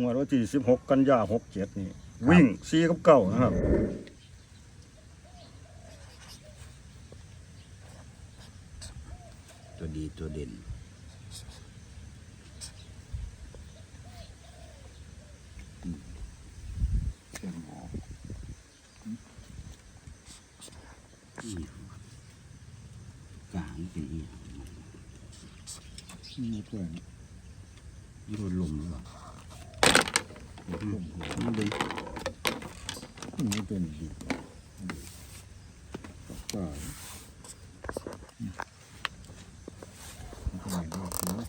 งวดวันที่สิบหกกันยาหกเจ็ดนี่ วิ่งสี่กับเก้านะครับ ตัวดีตัวเด่นกลางเป็นอีหยังนี่เพื่อนโดนลมหรือเปล่าอื มันเลยนี่เป็นดีกปลาก็ไม่ได้เนาะ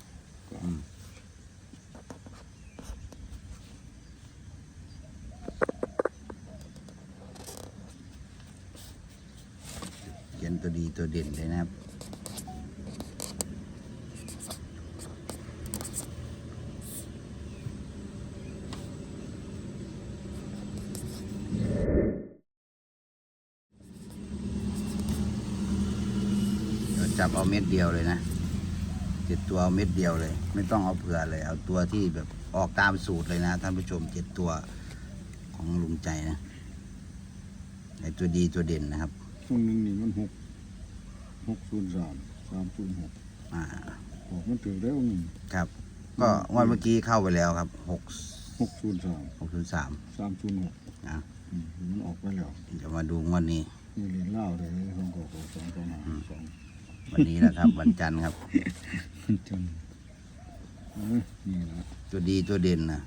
เขียนตัวดีตัวเด่นเลยนะครับ เดี๋ยวจับเอาเม็ดเดียวเลยนะเจ็ดตัวเอาเม็ดเดียวเลย ไม่ต้องเอาเผื่อเลย เอาตัวที่แบบออกตามสูตรเลยนะ ท่านผู้ชมเจ็ดตัวของลุงใจนะไอตัวดีตัวเด่นนะครับช่วงหนึงนี่มันหกหกศูนย์สามสามศูนย์หกอ่าออกมันถือได้วหนึ่งครับ ก็งวันเมื่อกี้เข้าไปแล้วครับหกหกศูนย์สามหกศูนย์สามสามศูนย์หกนะอืมมันออกไปแล้วเดี๋ยวมาดูงวันนี้นี่เรียนเล่าเลยสองกอกสองสองหาสอง วันนี้นะครับ วันจันทร์ครับจนเอ้ยนี่นะตัวดีตัวเด่นนะ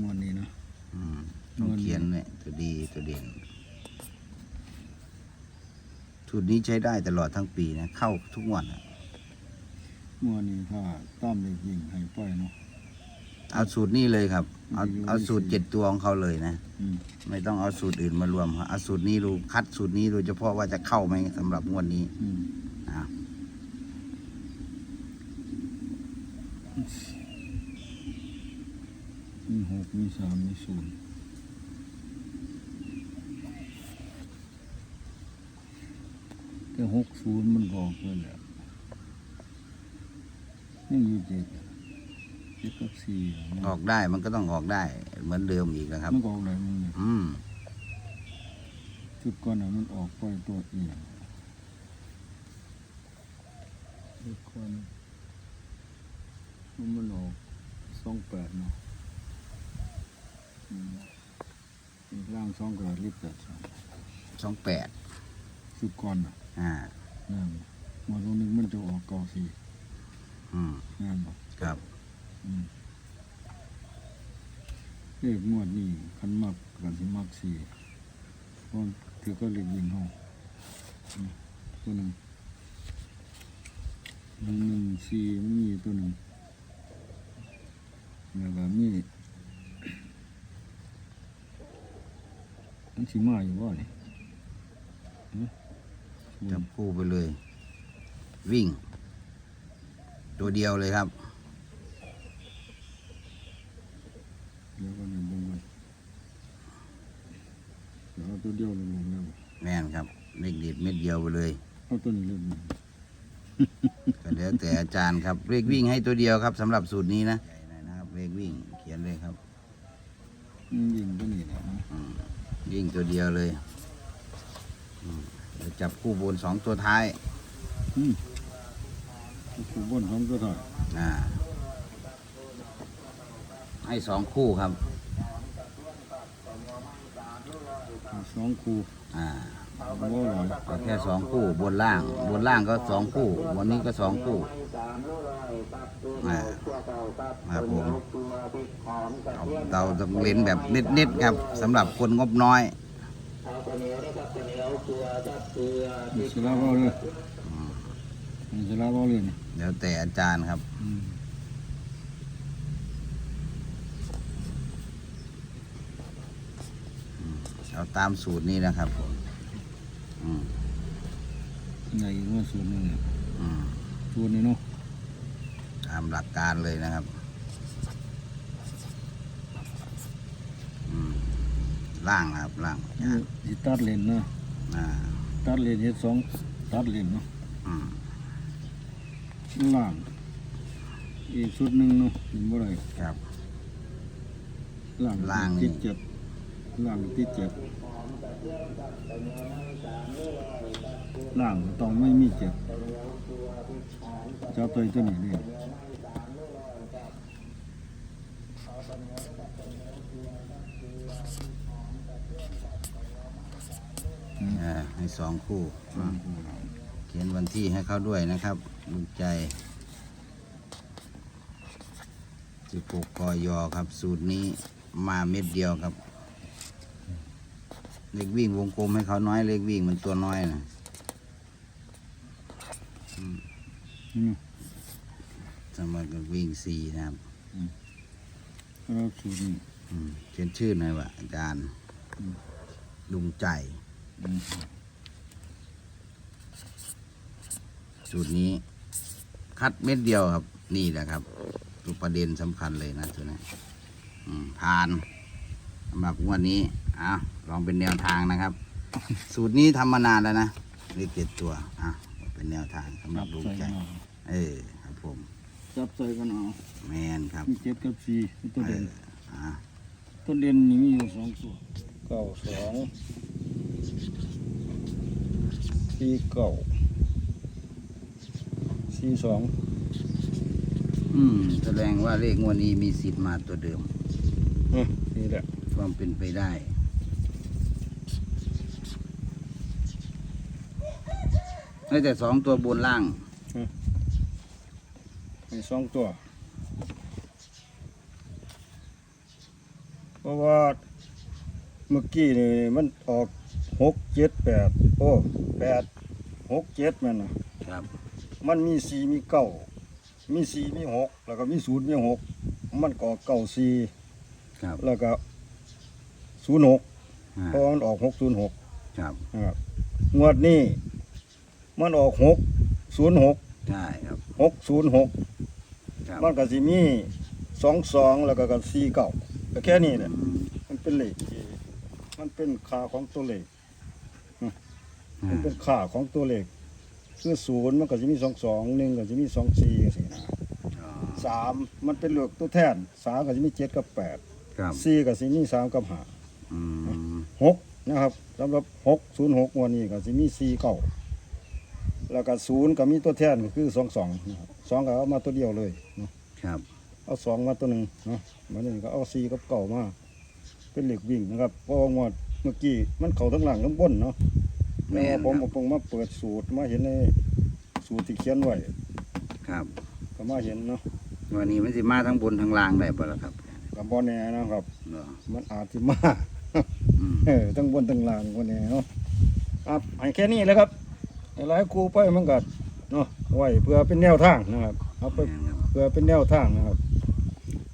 งวดนี้นะอืมต้องเขียนเนี่ยตัวดีตัวเด่นสูตรนี้ใช้ได้ตลอดทั้งปีนะ เข้าทุกงวันอะงวดนี้ถ้าตั้มเลยยิงให้ปล่อยเนาะเอาสูตรนี้เลยครับ เอาอยู่เอาสูตรที่เจ็ดตัวของเขาเลยนะอืม ไม่ต้องเอาสูตรอื่นมารวมครับเอาสูตรนี้ดูคัดสูตรนี้โดยเฉพาะว่าจะเข้าไหมสำหรับงวดนี้อืมนะมีหกมีสามมีศูนย์แต่หกศูนย์มันบอกไปแล้วนี่อยู่เจ็ด เจ็ดกับสี่มันออกได้มันก็ต้องออกได้ เหมือนเดิมอีกนะครับ มันก็ออกไหนมึงเนี่ยอืม ชุดก่อนน่ะมันออกปล่อยตัวเองชุดก่อนมันมันออกสองแปดเนาะอืมอีกล่างสองแปดรีบแปดสองสองแปด ชุดก่อนน่ะอ่างามมาตรงนึงมันจะออกเก้าสี่อืมงามบ่ครับ อืมเลขงวดนี้คันมักกันสิมักสี่เพราะถือก็เลขยิงห้องตัวหนึ่งหนึ่งหนึ่งสี่มันมีตัวหนึ่งแล้วก็มีมันสิมาอยู่บ่เนี่ยจับคู่ไปเลย วิ่ง ตัวเดียวเลยครับ เดี๋ยวก็เนี่ยเบิ่งกันเดี๋ยวเอา ตัวเดียวลงลงแล้วแม่นครับเลขเด็ดเม็ดเดียวไปเลยเอาตัวนี้เล่นก็แล้วแต่อาจารย์ครับเลขวิ่งให้ตัวเดียวครับสำหรับสูตรนี้นะใหญ่หน่อยนะครับเลขวิ่งเขียนเลยครับมันยิงตัวนี้แหละนะอืมวิ่งตัวเดียวเลยอืมเดี๋ยวจับคู่บนสองตัวท้ายอืมคู่บนของตัวถ่ายอ่าให้สองคู่ครับ สองคู่อ่าโอ้หลายก็แค่สองคู่บนล่าง บนล่างก็สองคู่วันนี้ก็สองคู่อ่าครับผมเอาเราต้องเล่นแบบนิดๆครับสำหรับคนงบน้อยมีสลาบเอาเลยมีสลาบเอาเลยนี่แล้วแต่อาจารย์ครับ อืม เอาตามสูตรนี้นะครับผมอืมไงอีกว่าส่วนหนึ่งเนี่ยอืมส่วนนี้เนาะตามหลักการเลยนะครับอืมล่างนะครับล่างนี่สิตัดเลนนะอ่าตัดเลนเฮ็ดสองตัดเลนเนาะอืมล่างอีกชุดหนึ่งเนาะเห็นบ่ได้ครับอล่างล่างตินี่ดเจ็ด ล่างติดเจ็ดล่างต้องไม่มีเจ็ดจะเอาตัวตัวนี้เลยอ่าให้สองคู่อะเขียนวันที่ให้เขาด้วยนะครับลุงใจสิบหกกอยอครับ สูตรนี้มาเม็ดเดียวครับ เล็กวิ่งวงกลมให้เขาน้อยเล็กวิ่งมันตัวน้อยนะอืมสมัครวิ่งสี่นะครับแล้วสูตรนี้อืมเขียนชื่อหน่อยว่าอาจารย์ลุงใจ อืมสูตรนี้ คัดเม็ดเดียวครับ นี่แหละครับตัวประเด็นสำคัญเลยนะตัวนี้อืมผ่าน สำหรับงวันนี้อะลองเป็นแนวทางนะครับ สูตรนี้ทำมานานแล้วนะเลขเจ็ดตัวอะเป็นแนวทางสำหจัรับบลุงใส่ใจกันเอาเออครับผม จับใส่กันเอาแมนครับมีเจ็ดกับสี่มีตัวเอเด่นออะตัวเด่นนี่มีอยู่สองตัวเก้าสองสี่เก้าสี่สองอืมแสดงว่าเลขงวดนี้มีสิทธิ์มาตัวเดิม อืมนี่แหละ ความเป็นไปได้แล้วแต่สองตัวบนล่างมีสองตัว เพราะว่าเมื่อกี้นี่มันออกหกเจ็ดแปดโอ้แปดหกเจ็ดแมันนะครับ มันมีสี่มีเก้ามีสี่มีหกแล้วก็มีศูนย์มีหกมันก็เก้าสี่ครับแล้วก็ ศูนย์หกอ่าเพราะว่ามันออกหกศูนย์หกครับนะครับงวดนี้มันออกหกศูนย์หกใช่ครับหกศูนย์หกครับมันก็สิมีสองสองแล้วก็กันสี่เก้าก็แค่นี้แหละอืมมันเป็นเลขที่มันเป็นค่าของตัวเลขอ่ามันเป็นค่าของตัวเลขคือศูนย์มันก็จะมีสองสองหนึ่งก็จะมีสองสี่สี่นะอ๋อสามมันเป็นเลขตัวแทนสามก็จะมีเจ็ดกับแปดครับสี่ก็จะมีสามกับห้า อืมหกนะครับสำหรับหกศูนย์หกวันนี้ก็จะมีสี่เก้าแล้วก็ศูนย์ก็มีตัวแทนก็คือสองสองนะครับสองก็เอามาตัวเดียวเลยเนาะครับเอาสองมาตัวหนึ่งเนาะมาหนึ่งก็เอาสี่กับเก่ามาเป็นเหล็กวิ่งนะครับเพราะว่างวดเมื่อกี้มันเข่าทั้งหลังทั้งบนเนาะแม่นผมครับผมมาเปิดสูตรมาเห็นในสูตรที่เขียนไว้ครับก็มาเห็นเนาะวันนี้มันสิมาทั้งบนทั้งล่างได้ป่ะล่ะครับกับบอแน่นะครับเนาะมันอาจจะมาอืม เออทั้งบนทั้งล่างบนแน่เนาะครับให้แค่นี้เลยครับหลายครูไปมันก็เนาะไว้เพื่อเป็นแนวทางนะครับเอาไปแม่นครับเพื่อเป็นแนวทางนะครับ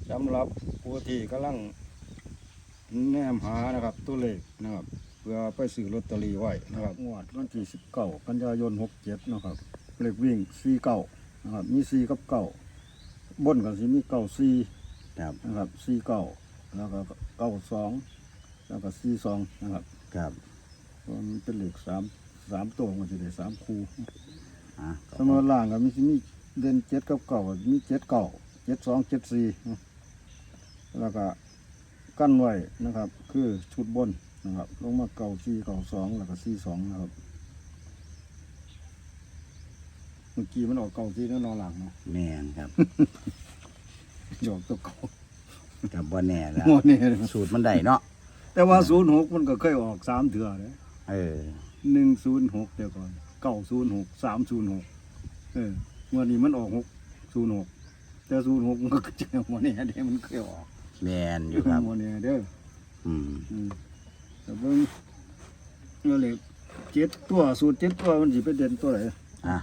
สำหรับผู้ที่กำลังแนมหานะครับตัวเลขนะครับเพื่อไปซื้อลอตเตอรี่ไว้นะครับงวดวันที่สิบเก้ากันยายนหกเจ็ดนะครับเลขวิ่งสี่เก้านะครับมีสี่กับเก้าบนกันสิมีเก้าสี่ครับนะครับสี่เก้าแล้วก็เก้าสอง แล้วก็สี่สองนะครับครับมันเป็นเลขสามสามตัวมันจะได้สามคู่อะสมมติล่างก็มีสิมีเด่นเจ็ดกับเก่ามีเจ็ดเก่าเจ็ดสองเจ็ดสี่แล้วก็กั้นไว้นะครับ คือชุดบนนะครับ ลงมาเก่าสี่เก่าสองแล้วก็สี่สองนะครับเมื่อกี้มันออกเก่าสี่แล้วนอนหลังเนาะแม่นครับหยอกตัวเก่ากับบ่แน่แล้ว โมเนี่ย สูตรมันได้เนาะ แต่ว่าศูนย์หกมันก็เคยออกสามเถื่อเลยเออหนึ่งศูนย์หกเดี๋ยวก่อนเก้าศูนย์หกสามศูนย์หกเออเมื่อนี้มันออกหกศูนย์หกแต่ศูนย์หกมันก็เจอโมเนี่ยเด้มันเคยออกแม่นอยู่ครับโมเนี่ยเด้ออืมอืมแต่เบิ่งเอาเลยเจ็ดตัวสูตรเจ็ดตัวมันสิไปเด่นตัวไหนอะ